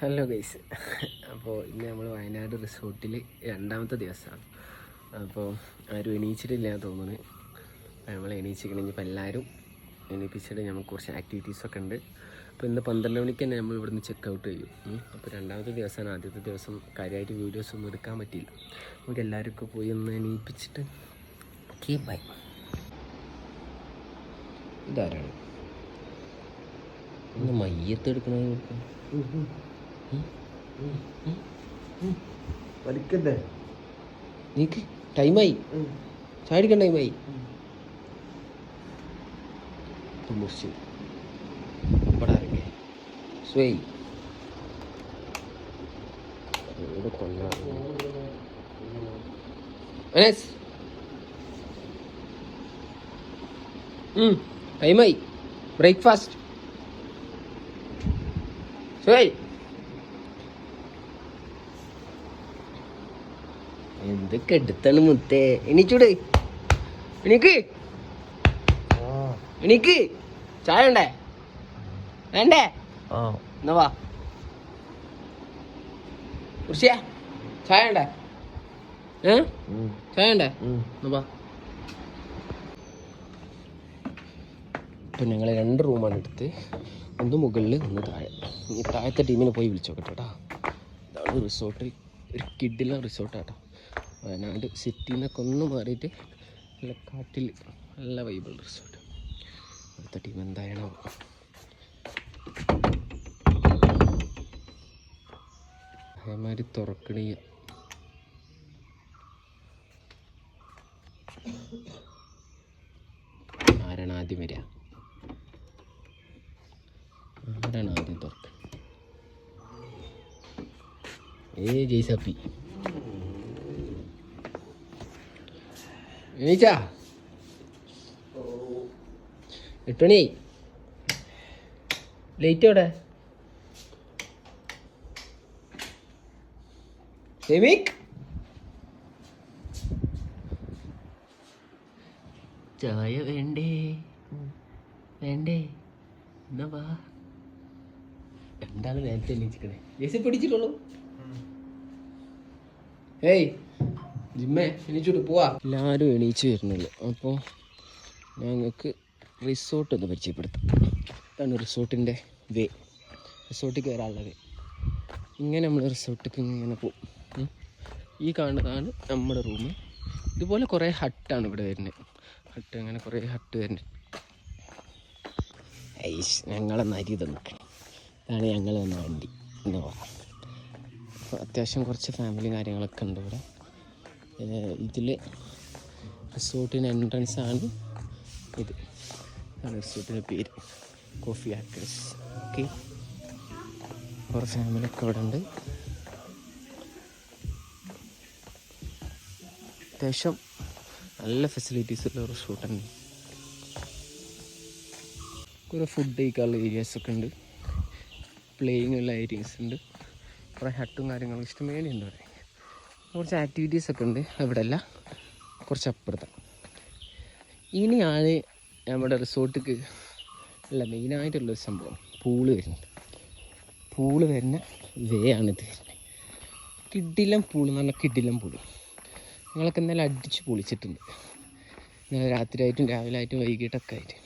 Hello guys അപ്പോൾ ഇന്ന് നമ്മൾ വയനാട് റിസോർട്ടിൽ രണ്ടാമത്തെ ദിവസമാണ് അപ്പോൾ ആരും എണീച്ചിട്ടില്ല എന്ന് തോന്നുന്നു. നമ്മൾ എണീച്ചിരിക്കണമെങ്കിൽ ഇപ്പോൾ എല്ലാവരും എണീപ്പിച്ചിട്ട് നമുക്ക് കുറച്ച് ആക്ടിവിറ്റീസൊക്കെ ഉണ്ട്. അപ്പോൾ ഇന്ന് പന്ത്രണ്ട് മണിക്ക് തന്നെ നമ്മൾ ഇവിടുന്ന് ചെക്ക് ഔട്ട് ചെയ്യും. അപ്പോൾ രണ്ടാമത്തെ ദിവസമാണ് ആദ്യത്തെ ദിവസം കാര്യമായിട്ട് വീഡിയോസ് ഒന്നും എടുക്കാൻ പറ്റിയില്ല. നമുക്ക് എല്ലാവർക്കും പോയി ഒന്ന് എണീപ്പിച്ചിട്ട് ഓക്കെ ബൈ ഇതാരാണ്? ഒന്ന് മയ്യത്ത് എടുക്കണത് പഠിക്കണ്ടേ നീക്ക് ടൈമായി. ചാടിക്കാൻ ടൈമായി. മുറിച്ചു സ്വേ ഇവിടെ കൊണ്ടാണ് അനസ് ടൈമായി ബ്രേക്ക്ഫാസ്റ്റ് സ്വേ എന്തൊക്കെ എടുത്താണ് മുത്തേ? എണീച്ചൂട്. എണീക്ക്. എണീക്ക്. ചായ ഉണ്ടേ വേണ്ടേ? ആ എന്നാ വാ. കുറിച്ചിയാ ചായ ഉണ്ടേ ഏ? ചായ ഉണ്ടേ എന്നാ വാ. ഇപ്പം ഞങ്ങൾ രണ്ട് റൂമാണ് എടുത്ത്. ഒന്ന് മുകളിൽ ഒന്ന് താഴെ. ഈ താഴത്തെ ടീമിനെ പോയി വിളിച്ചോക്കട്ടെ കേട്ടോ. ഇതാണ് റിസോർട്ട് ഒരു കിഡിലെ റിസോർട്ടാട്ടോ വയനാട് സിറ്റിയിൽ നിന്നൊക്കെ ഒന്ന് മാറിയിട്ട് നല്ല കാറ്റിൽ നല്ല വൈബിൾ റിസോർട്ട് അടുത്ത ടീം എന്തായാലും അതേമാതിരി തുറക്കണിയ ആരാണ് ആദ്യം വരിക? ആരാണ് ആദ്യം തുറക്ക ഏ ജയ്സപ്പി. എണീച്ചാ. എട്ട് മണി. ലേറ്റ് എവിടെ? സെമിക് ചായ വേണ്ടേ? വേണ്ടേ? എന്നാ വാ. രണ്ടാളും നേരത്തെ എണീച്ചിക്കണേ ജേസി പിടിച്ചിട്ടുള്ളൂ. ഏയ് ജിമ്മേ എണീച്ചോട്ട് പോവാ. എല്ലാവരും എണീച്ച് വരുന്നില്ല അപ്പോൾ ഞങ്ങൾക്ക് റിസോർട്ട് ഒന്ന് പരിചയപ്പെടുത്താം. ഇതാണ് റിസോർട്ടിന്റെ വേ റിസോർട്ടിൽ കയറാനുള്ള വേ ഇങ്ങനെ നമ്മൾ റിസോർട്ടിലേക്ക് ഇങ്ങനെ പോകും. ഈ കാണുന്നതാണ് നമ്മുടെ റൂം ഇതുപോലെ കുറേ ഹട്ടാണ് ഇവിടെ വരുന്നത്. ഹട്ട് അങ്ങനെ കുറേ ഹട്ട് വരുന്നത് ഐസ് ഞങ്ങളെ നരി നിൽക്കണം ഇതാണ് ഞങ്ങൾ വന്ന വണ്ടി എന്ന് അത്യാവശ്യം കുറച്ച് ഫാമിലി കാര്യങ്ങളൊക്കെ ഉണ്ട് ഇവിടെ. ഇതിൽ റിസോർട്ടിന് എൻട്രൻസ് ആണ് ഇത്. ആണ് റിസോർട്ടിന്റെ പേര്. കോഫി ആക്കേഴ്സ് ഓക്കെ കുറേ ഫാമിലിയൊക്കെ ഇവിടെ ഉണ്ട്. അത്യാവശ്യം നല്ല ഫെസിലിറ്റീസ് ഉള്ള റിസോർട്ട് തന്നെ. കുറേ ഫുഡ് കഴിക്കാനുള്ള ഏരിയാസ് ഒക്കെ ഉണ്ട്. പ്ലേയിങ് ഉള്ള ഏരിയാസ് ഉണ്ട്. കുറേ ഹട്ടും കാര്യങ്ങളും ഇഷ്ടമേനി ഉണ്ട് അവിടെ കുറച്ച് ആക്ടിവിറ്റീസ് ഒക്കെ ഉണ്ട് ഇവിടെ അല്ല കുറച്ച് അപ്പുറത്താണ് ഇനിയാണ് നമ്മുടെ റിസോർട്ടിക്ക് അല്ല മെയിനായിട്ടുള്ളൊരു സംഭവം. പൂൾ വരുന്നത്. പൂൾ വരുന്ന വേ ആണിത് വരുന്നത്. കിഡിലം പൂൾ എന്ന് പറഞ്ഞാൽ കിഡിലം പൂൾ. ഞങ്ങളൊക്കെ ഇന്നലെ അടിച്ച് പൊളിച്ചിട്ടുണ്ട്. ഇന്നലെ രാത്രിയായിട്ടും രാവിലെ ആയിട്ടും വൈകിട്ടൊക്കെ ആയിട്ട്.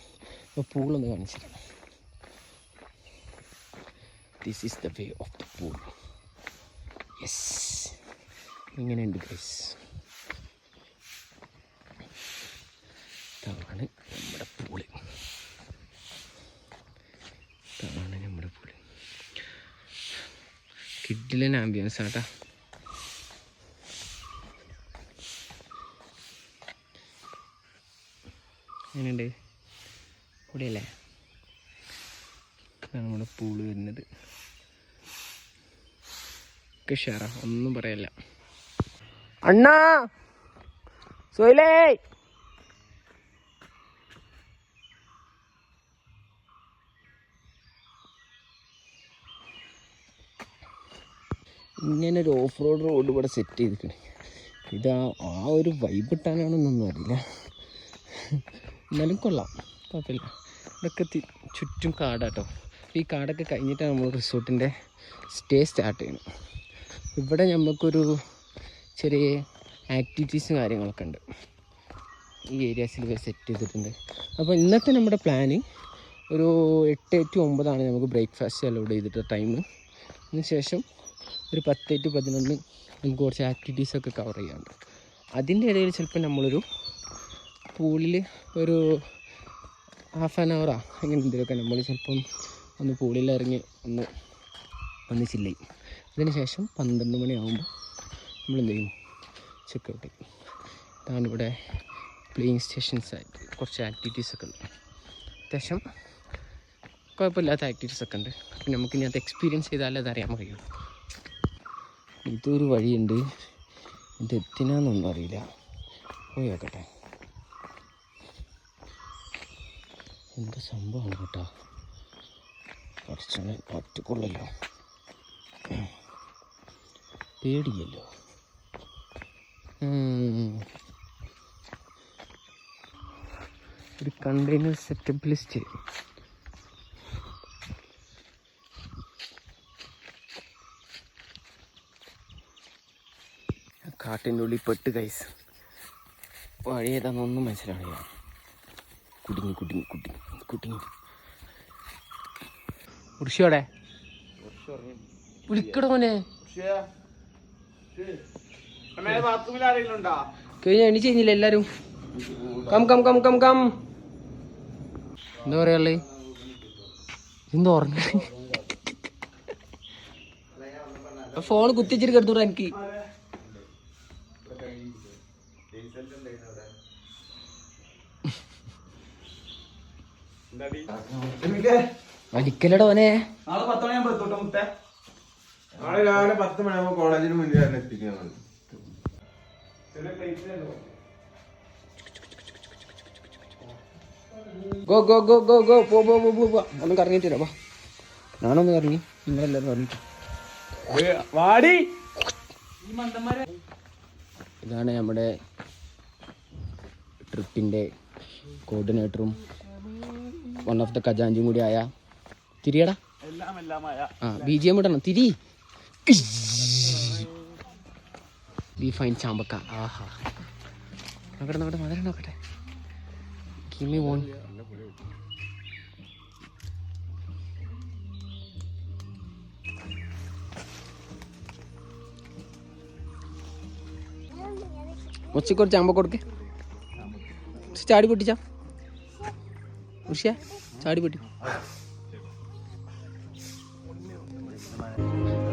അപ്പോൾ പൂളൊന്ന് കാണിച്ചിരുന്നു this is the way of the pool yes ഇങ്ങനെയുണ്ട് ഗൈസ് ഇതാണ് നമ്മുടെ പൂൾ ഇതാണ് നമ്മുടെ പൂൾ കിഡിലൻ ആംബിയൻസ് ആട്ടാ. എങ്ങനെയുണ്ട് ഇതാണ് നമ്മുടെ പൂൾ വരുന്നത്. ഒക്കെ ഒന്നും പറയല്ല. അണ്ണാ! സോയിലേ! ഇങ്ങനെ ഒരു ഓഫ് റോഡ് റോഡ് ഇവിടെ സെറ്റ് ചെയ്തിട്ടുണ്ട്. ഇത് ആ ഒരു വൈബ് ഇട്ടാനാണെന്നൊന്നും അറിയില്ല. എന്നാലും കൊള്ളാം. കുഴപ്പമില്ല. ഇതൊക്കെ ചുറ്റും കാടാട്ടോ. ഈ കാടൊക്കെ കഴിഞ്ഞിട്ടാണ് നമ്മൾ റിസോർട്ടിന്റെ സ്റ്റേ സ്റ്റാർട്ട് ചെയ്യുന്നത്. ഇവിടെ നമുക്കൊരു ചെറിയ ആക്ടിവിറ്റീസും കാര്യങ്ങളൊക്കെ ഉണ്ട്. ഈ ഏരിയാസിൽ സെറ്റ് ചെയ്തിട്ടുണ്ട്. അപ്പോൾ ഇന്നത്തെ നമ്മുടെ പ്ലാന് ഒരു എട്ട് ടു ഒമ്പതാണ് നമുക്ക് ബ്രേക്ക്ഫാസ്റ്റ് അലോഡ് ചെയ്തിട്ട് ടൈം അതിനുശേഷം ഒരു പത്ത് ടു പതിനൊന്ന് നമുക്ക് കുറച്ച് ആക്ടിവിറ്റീസൊക്കെ കവർ ചെയ്യാനുണ്ട്. അതിന്റെ ഇടയിൽ ചിലപ്പോൾ നമ്മളൊരു പൂളിൽ ഒരു ഹാഫ് ആൻ അവറാ അങ്ങനെ എന്തെങ്കിലുമൊക്കെ നമ്മൾ ചിലപ്പം ഒന്ന് പൂളിൽ ഇറങ്ങി ഒന്ന് ഒന്ന് ചില്ല അതിന് ശേഷം പന്ത്രണ്ട് മണിയാകുമ്പോൾ നമ്മൾ എന്ത് ചെയ്യും? ചെക്ക് ഔട്ട് ചെയ്യും. ഇതാണ് ഇവിടെ പ്ലേയിങ് സ്റ്റേഷൻസ് ആയിട്ട് കുറച്ച് ആക്ടിവിറ്റീസ് ഒക്കെ ഉണ്ട് അത്യാവശ്യം കുഴപ്പമില്ലാത്ത ആക്ടിവിറ്റീസ് ഒക്കെ ഉണ്ട്. പിന്നെ നമുക്ക് ഇനി അത് എക്സ്പീരിയൻസ് ചെയ്താലേ അത് അറിയാൻ കഴിയും. ഇതൊരു വഴിയുണ്ട്. ഇത് എത്തിനാന്നൊന്നും അറിയില്ല. പോയി നോക്കട്ടെ. എന്ത് സംഭവമാണ് കേട്ടോ? കുറച്ചൊന്ന് പറ്റിക്കൊള്ളല്ലോ. പേടിയല്ലോ. ഒരു കണ്ടെയ്നർ സെറ്റപ്പ് ലിസ്റ്റ് കാട്ടിന്റെ ഉള്ളിൽ പെട്ട് കൈസ് വഴി ഏതാണെന്നൊന്നും കുടുങ്ങി കുടുങ്ങി കുടുങ്ങി കുടുങ്ങി. ഉർഷിയോടെ? വിളിക്കടോനെ കഴിഞ്ഞ? എണീച്ച് കഴിഞ്ഞില്ല എല്ലാരും. Come come come come come. എന്താ പറയാളേ ഫോൺ കുത്തിച്ചിട്ട് കിടന്നൂടാ എനിക്ക്. വലിക്കലട ഓനെ നാളെ പത്ത് മണിയാകുമ്പോ എത്തോട്ടെ മുത്തേ? നാളെ രാവിലെ പത്ത് മണിയാകുമ്പോ കോളേജിന് മുന്നിൽ തന്നെ എത്തിക്കാൻ go go go go go പോ പോ പോ പോ പോ. ഒന്നും കറങ്ങിയിട്ട് വരാം വാ. ഞാനൊന്ന് കറങ്ങി. നിങ്ങളെല്ലാവരും കറങ്ങിട്ട് വാടി. ഇതാണ് നമ്മുടെ ട്രിപ്പിന്റെ കോർഡിനേറ്ററും വൺ ഓഫ് ദ ഖജാഞ്ചും കൂടി ആയ. തിരിയടാ. ആ ബി ജി എം ഇടണം. തിരി. ബി ഫൈൻ ചാമ്പക്ക. ആഹാ. നോക്കട്ടെ നോക്കട്ടെ മധുരം നോക്കട്ടെ. കിമി ഓൺ ഉച്ചയ്ക്ക് ഒരു ചാമ്പ കൊടുക്ക്. ചാടി പൊട്ടിച്ചാ. ഉഷ്യ ചാടി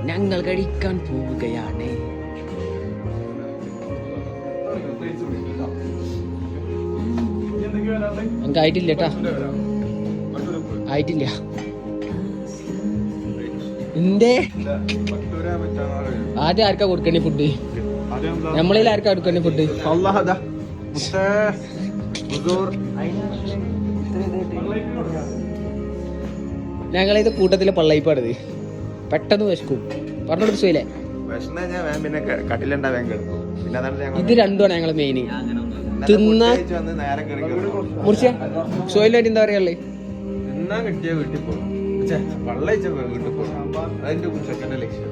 ഞങ്ങൾ കഴിക്കാൻ പോവുകയാണ്. നമുക്ക് ആയിട്ടില്ല ആയിട്ടില്ല. എന്തേ ആദ്യം ആർക്കാ കൊടുക്കണേ ഫുഡ് നമ്മളിൽ ആർക്കാ കൊടുക്കണേ ഫുഡ് ഞങ്ങളിത് കൂട്ടത്തിലെ പള്ളയിപ്പാടത് പെട്ടെന്ന് വിശക്കും. പറഞ്ഞു കൊടുത്തില്ലേ വിഷന്ന ഞാൻ വേഗം പിന്നെ കട്ടിലുണ്ടാ വേഗം പിന്നെ അതാണ് ഞങ്ങൾ ഇത് രണ്ടുമാണ് ഞങ്ങളെ മെയിൻ തിന്ന. മുറിച്ച സോയിലായിട്ട് എന്താ പറയാ തിന്നാൻ കിട്ടിയ വീട്ടിൽ പോകും വള്ളയിച്ച വീട്ടിൽ പോകും അതിന്റെ സെക്കൻഡ് ലക്ഷ്യം.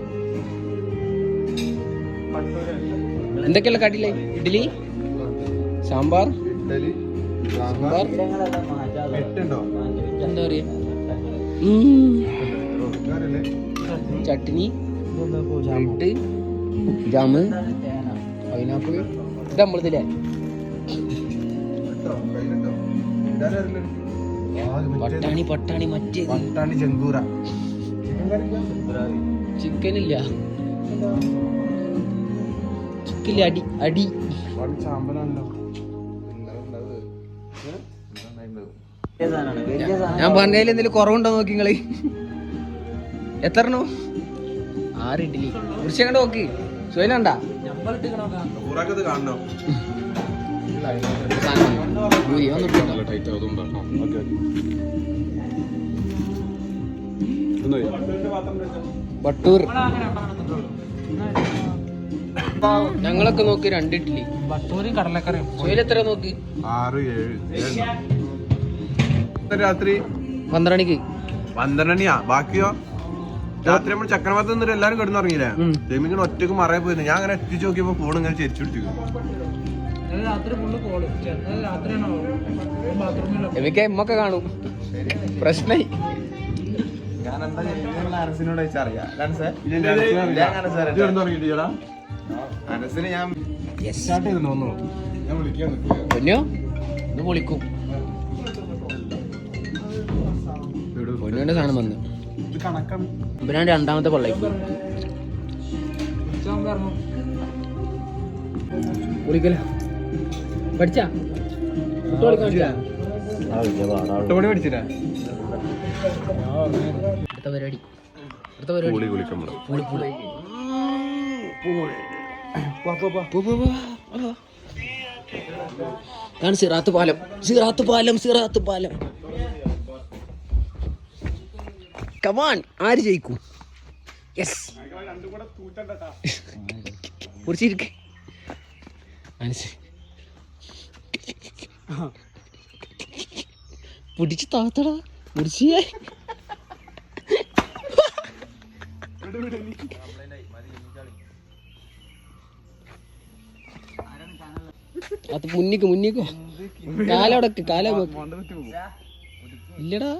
എന്തൊക്കെയുള്ള കടിയില്ലേ ഇഡ്ഡലി? സാമ്പാർ? ഇഡ്ഡലി സാമ്പാർ. എന്താ പറയാ? Chutney bread jam? പൈനാപ്പിൾ. ഇത് നമ്മളിതില്ലേ പട്ടാണി പട്ടാണി മറ്റേ പട്ടാണി ചെങ്കൂര ചിക്കൻ ഇല്ല ചിക്കൻ അടി അടി. ചാമ്പലാണല്ലോ. ഞാൻ പറഞ്ഞതിൽ എന്തെങ്കിലും കുറവുണ്ടോ നോക്കി നിങ്ങൾ എത്ര എണ്ണോ? ആറ് ഇഡ്ഡലി. കുറിച്ച് അങ്ങോട്ട് നോക്കി. ഒന്നും ബട്ടൂർ. ഞങ്ങളൊക്കെ നോക്കി രണ്ട് ഇഡ്ഡലി. ബട്ടൂരും കടലക്കറിയും. എത്ര നോക്കി? ആറ് ഏഴ്. രാത്രി? പന്ത്രണിക്ക്. മണിക്ക് പന്ത്രണ്ടണിയാ ബാക്കിയോ? രാത്രി നമ്മൾ ചക്രവർത്തി നിന്നിട്ട് എല്ലാരും കിടന്നുറങ്ങിയില്ലേ. ജമിങ്ങനെ ഒറ്റയ്ക്ക് മറയെ പോയിരുന്നു. ഞാൻ അങ്ങനെ എത്തിച്ചു നോക്കിയപ്പോ ഫോൺ ഇങ്ങനെ ചെരിച്ചു പിടിച്ചു. എനിക്ക് എമ്മൊക്കെ കാണും. പ്രശ്നായി. ഞാൻ എന്താ ചെയ്യുന്നത് അനസിനോട് ചോദിച്ചറിയാം അനസിന് ഞാൻ സ്റ്റാർട്ട് ചെയ്തു തോന്നുന്നു ഞാൻ വിളിക്കാൻ പൊന്നോ? ഇത് പൊളിക്കും പൊന്നുവിന്റെ സാധനം വന്നു. ഇവനാണ് രണ്ടാമത്തെ ഇറങ്ങും. കുളിക്കല. പഠിച്ചാ? അടുത്ത പരിപാടി. അടുത്ത പരിപാടി. പൂളി പൂളി. ഇതാണ് സിറാത്ത് പാലം. സിറാത്ത് പാലം സിറാത്ത് പാലം. കമാൻ ആര് ജയിക്കും? യെസ് പിടിച്ച് താത്തടാ. കുറിച്ചിയേ അത് മുന്നിക്ക് മുന്നിക്ക്. കാലടക്ക് കാല ഇല്ലടാ.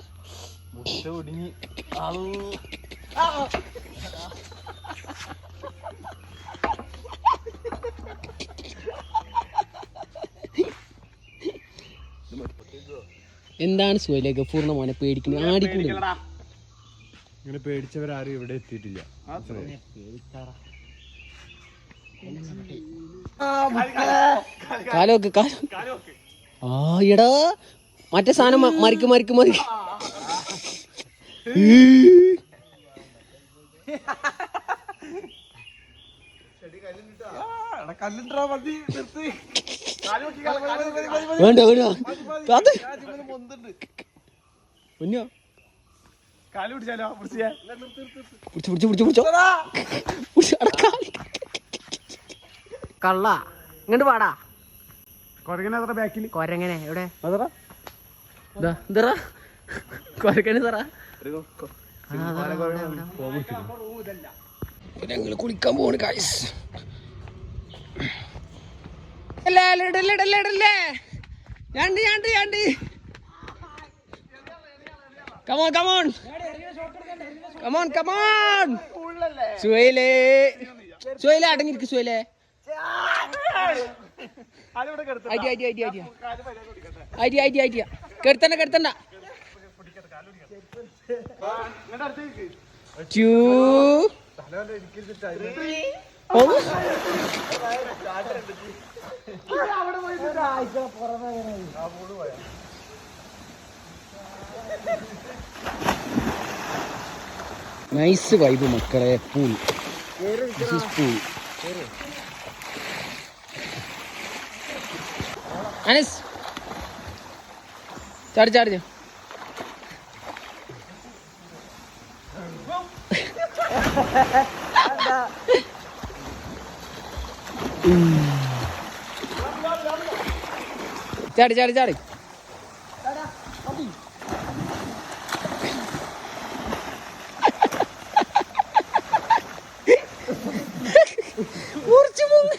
എന്താണ് സുഹൈലേക്ക് പൂർണ മോനെ പേടിക്കുന്നത് ആടിക്കൂടെ ഇങ്ങനെ പേടിച്ചവരാരും ഇവിടെ എത്തിയിട്ടില്ല. കാലോക്ക് കാലോ ആ ഇടാ മറ്റേ സാധനം മറിക്ക് മറിക്ക് മറിക്ക്. വേണ്ട വേണ്ട. അത് പൊന്നോ? പിടിച്ചു പിടിച്ചു പിടിച്ചു പിടിച്ചോ. പിടിച്ച് അടക്കാ. കള്ള. ഇങ്ങോട്ട് പാടാ. കൊരങ്ങനെ ബാക്കിൽ കൊരങ്ങനെ. എവിടെ? ദാ, കൊരങ്ങനെ തറ. ഞങ്ങൾ കുളിക്കാൻ പോണ് കായ്സ് ഞണ്ട് ഞണ്ട് ഞണ്ട്. Come on come on come on come on സുഹൈലേ. സുഹൈലേ അടങ്ങിയിരിക്കും സുഹൈലേ. Idea idea idea idea. Idea idea idea. കെടുത്തണ്ട കെടുത്തണ്ട. ടു നൈസ് വൈബ് മക്കളെ. Pool this is pool Anas ചാടി ചാടി. ചാടി ചാടി ചാടി മുറിച്ചു മുങ്ങി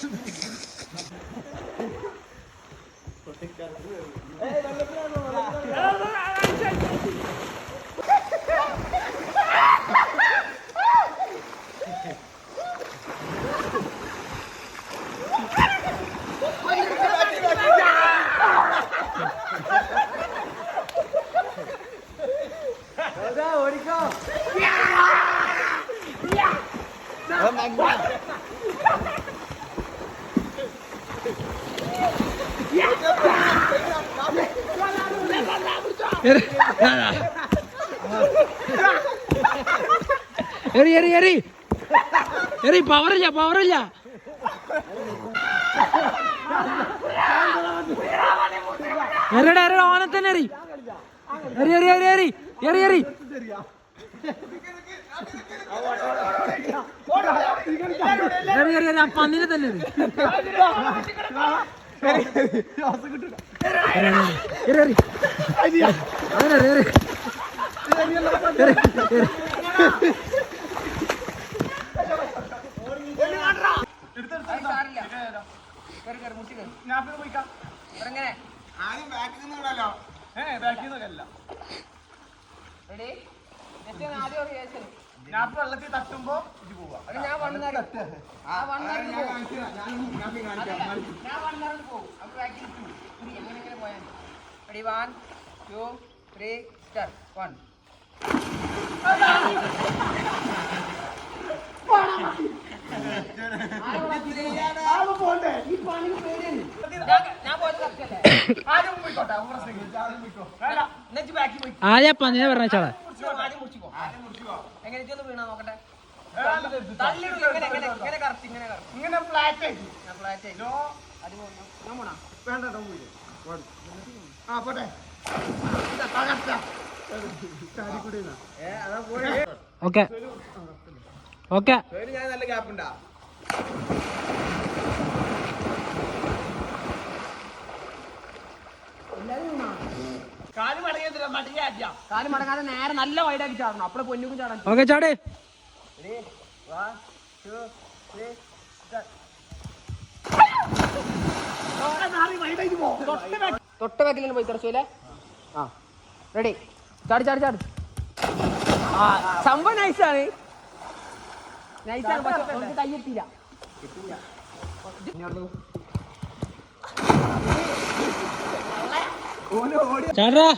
എറി എറി എറി എറി പവറില്ല പവറില്ല എറിയടാ എറിയടാ ഓനെ തന്നെ എറി എറി എറി എറി എറി എറി എറി എറി, എറി, എറി, ആ പന്നിനെ തന്നെ എറി. എറി, എറി. അങ്ങനെ എറി, എറി. ആദ്യം ബാക്കിൽ നിന്ന് വിടാലോ? ഏ ബാക്കിൽ നിന്നല്ല ഞാൻ വെള്ളത്തിൽ തട്ടുമ്പോ ഇത് പോവാ. ഞാൻ ആ പന്നിനെ പറഞ്ഞ വെച്ചാളെ എങ്ങനെ ഇതൊന്ന് റെഡി വൺ ടു ത്രീ ഇങ്ങനെ ഇങ്ങനെ പോകണം ഞാൻ പോണാ വേണ്ട കേട്ടോ, പോയില്ലേ. ആ പോട്ടെ തകർച്ച ചാടിക്കൂടി ഓക്കെ ഓക്കെ. ഞാൻ നല്ല ഗ്യാപ്പ് ഉണ്ടാ. കാൽ മടങ്ങിയതില്ല മടിയാ കാൽ മടങ്ങാതെ നേരെ നല്ല വൈഡാക്കി ചാടണം. അപ്പളെ പൊന്നുക്കും ചാടാൻ ഓക്കെ ചാടേ. തൊട്ട് ബാക്കിൽ പോയി തെറച്ചൂലേ ആ. റെഡി ചാടി ചാടി ചാടി. ആ സംഭവം നൈസാണ് നൈസാണ് പക്ഷെ നമുക്ക് കയ്യെത്തിയില്ല ചാടാ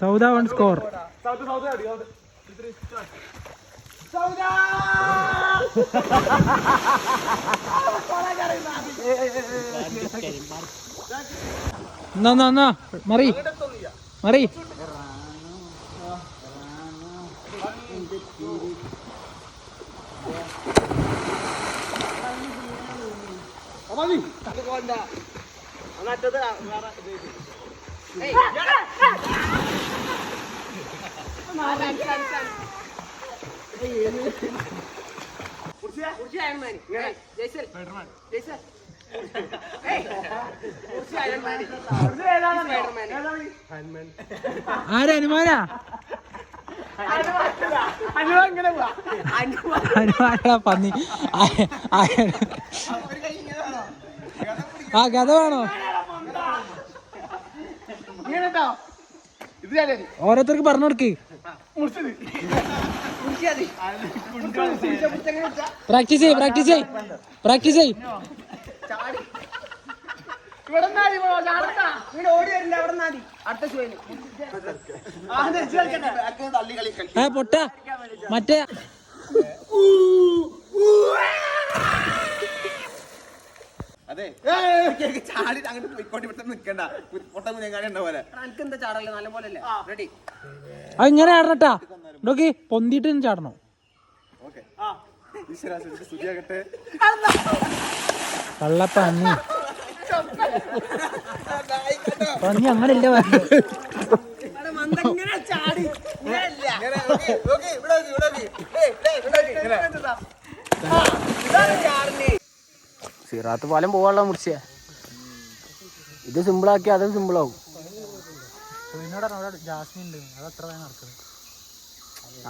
സൗദ വൺ സ്കോർ എന്നാ എന്നാ എന്നാ മറി. മറി. ജയ്സൽ ജയ്സൽ ആരാ അനുമാനാ? അനുമാനാ പന്നി? ആ- കഥ വേണോ? ഓരോരുത്തർക്ക് പറഞ്ഞു കൊടുക്ക്. പ്രാക്ടീസ് ചെയ് പ്രാക്ടീസ് ചെയ് പ്രാക്ടീസ് ചെയ് പൊട്ട. ഓടി വരില്ല അവിടെ നാടി അടുത്ത ഷോയിന് തള്ളി കളി കളി ഏ പൊട്ട മറ്റേ അതെ. ചാടി അങ്ങോട്ട് പോയിക്കോട്ടി പെട്ടെന്ന് നിക്കണ്ട പൊട്ട മുന്നേങ്ങാടി ഉണ്ട പോലെ. എനിക്ക് എന്താ ചാടല്ലേ നല്ല പോലെ അല്ലേ? റെഡി അത് ഇങ്ങനെ ആടണട്ടാ നോക്കി പൊന്തിട്ട് ചാടണോ. ഓക്കെ. ഈശ്വരാ സ്തുതിയാകട്ടെ കള്ള പന്നി അങ്ങനെ ചാടി. ഇവിടെ ഇവിടെ ഇവിടെ. സിറാത്ത് പാലം പോകാനുള്ള മുറിച്ചേ. ഇത് സിമ്പിളാക്കി അത് സിമ്പിളാവും.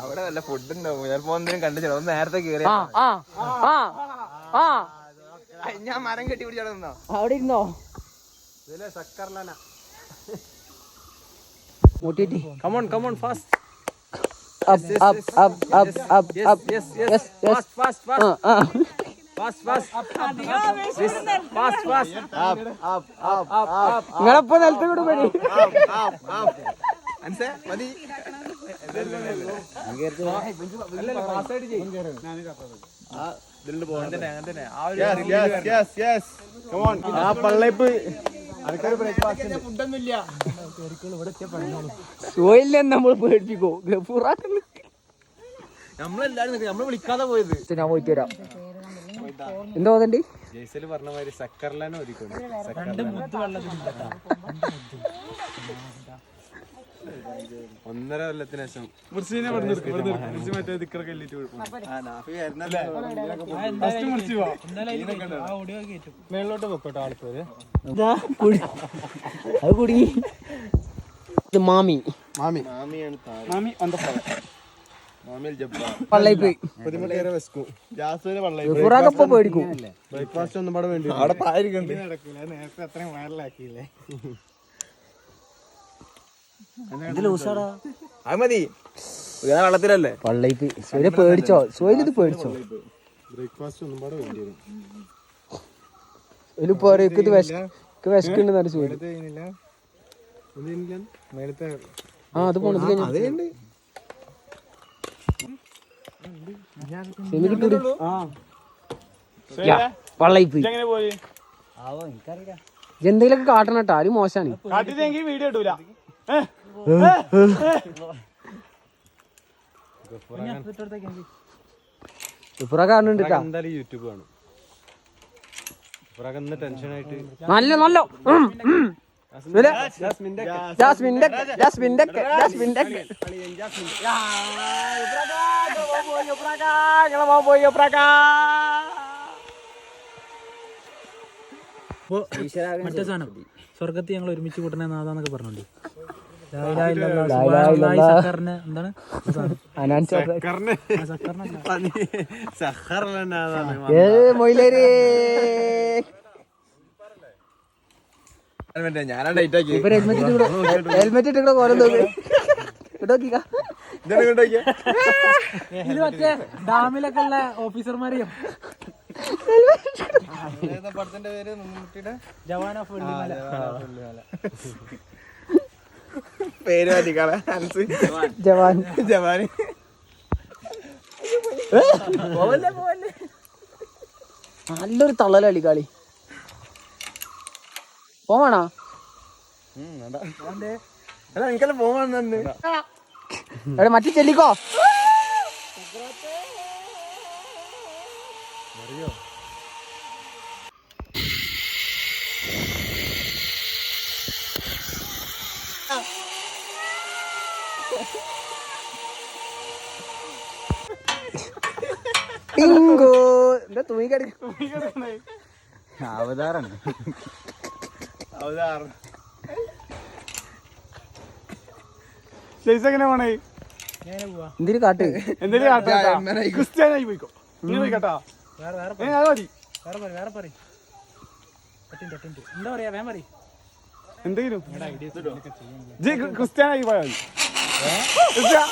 അവിടെ നല്ല ഫുഡ് ഉണ്ടാവും. ചിലപ്പോ എന്തെങ്കിലും കണ്ടു ചിലപ്പോ നേരത്തെ കേറി ആ ആ ആ ആ. ഞാൻ മരം കെട്ടി പിടിച്ചാൽ നിന്നോ? അവിടെ ഇരുന്നോ? ഇതിലെ സക്കർലാന. Motivate come on come on fast up up up up up up. yes yes yes. Fast ആ നിങ്ങളെപ്പോ നിലത്ത് കൂടെ പണി അൻസേ മതി. ആ പള്ളേപ്പ്. സോയില്ല നമ്മൾ പേടിപ്പിക്കോ? ഗഫൂറാക്കുന്നു നമ്മളെല്ലാരും നമ്മൾ വിളിക്കാതെ പോയത്. ഞാൻ പോയിട്ട് വരാം. എന്താ തോന്നണ്ട് ജയ്സൽ പറഞ്ഞ മാതിരി ഒതുക്കുന്നു ഒന്നര കൊല്ലത്തിന് ശേഷം. മേളിലോട്ട് പൊക്കോട്ടെ അത് കുടുങ്ങി മാമി. മാമി. മാമിയാണ് മാമി മാമിയിൽ പേടിക്കും. ബ്രേക്ക്ഫാസ്റ്റ് ഒന്നും പാടെ വേണ്ടി അവിടെ പായിരിക്കണ്ട്? അത് മതി. വെള്ളത്തിലല്ലേ? പള്ളയിൽ പോയി. സൂര്യ പേടിച്ചോ? സൂര്യ ഇത് പേടിച്ചോ? ബ്രേക്ക്ഫാസ്റ്റ് ഒന്നും പാടെ വേണ്ടി വരും ഒരു പോരേക്ക് ഇത് വിശക്ക് വിശക്കുണ്ടെന്നാണ് സൂര്യ. ആ അത് പോണത് കഴിഞ്ഞു. സെമി കാട്ടണ എന്തെങ്കിലുമൊക്കെ കേട്ടോ ആരും മോശമാണ്. വീഡിയോ ഇടൂല. കാണുന്നുണ്ട് ട്ടാ. എന്തായാലും യൂട്യൂബ് കാണും. ഇപ്പറൊക്കെ ഇന്ന് ടെൻഷനായിട്ട് നല്ല നല്ല ജാസ്മിന്റെ ജാസ്മിന്റെ ജാസ്മിന്റെ. മറ്റേ സാധനം സ്വർഗത്തിൽ ഞങ്ങൾ ഒരുമിച്ച് കൂട്ടണേ നാഥാന്നൊക്കെ പറഞ്ഞോണ്ട് എന്താണ് ആ സാധനം? അനാൻ ചോട്ടെ. ആ സക്കറിനല്ല. സഹറിലാണ് ഏ മൊയിലേര് ഞാനാ ഡേറ്റ് ആക്കി ഇപ്പൊ ഹെൽമെറ്റ് ഇട്ട് ഹെൽമെറ്റ് ഇട്ട് കോലം നോക്ക്. ഇട്ടോക്കിക്കാ ഇതാണ് കൊണ്ടോക്കിയ ഇത് മറ്റേ ഡാമിലൊക്കെ ഉള്ള ഓഫീസർമാരെയും. പടത്തിന്റെ പേര്? മമ്മൂട്ടിയുടെ? ജവാൻ ഓഫ് വെള്ളിമല. പേര് ജവാൻ. ജവാന് നല്ലൊരു തള്ളലി കളി. പോവാണോ? എവിടെ മറ്റേ ചെല്ലിക്കോ. ടിങ്കോ എന്താ തുണി കിടക്കും അവതാറാണ് അവതാറ് എങ്ങനെ പോണേ എന്തിനു കാട്ട്? എന്തെങ്കിലും ക്രിസ്ത്യാനായി പോയിക്കോ. നീ പോയി കേട്ടാ വേറെ വേറെ മതി. വേറെ പറ വേറെ പറ എന്താ പറയാ വേഗം പറ എന്തെങ്കിലും. ജി ക്രിസ്ത്യാനായി പോയാൽ മതി. ക്രിസ്ത്യാ-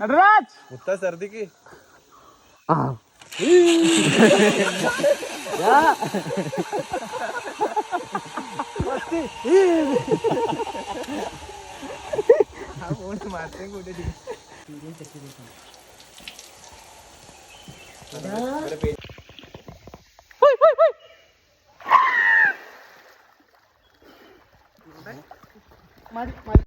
നടരാജ്! മുത്ത സർദിക്ക് ആ. മതി മതി.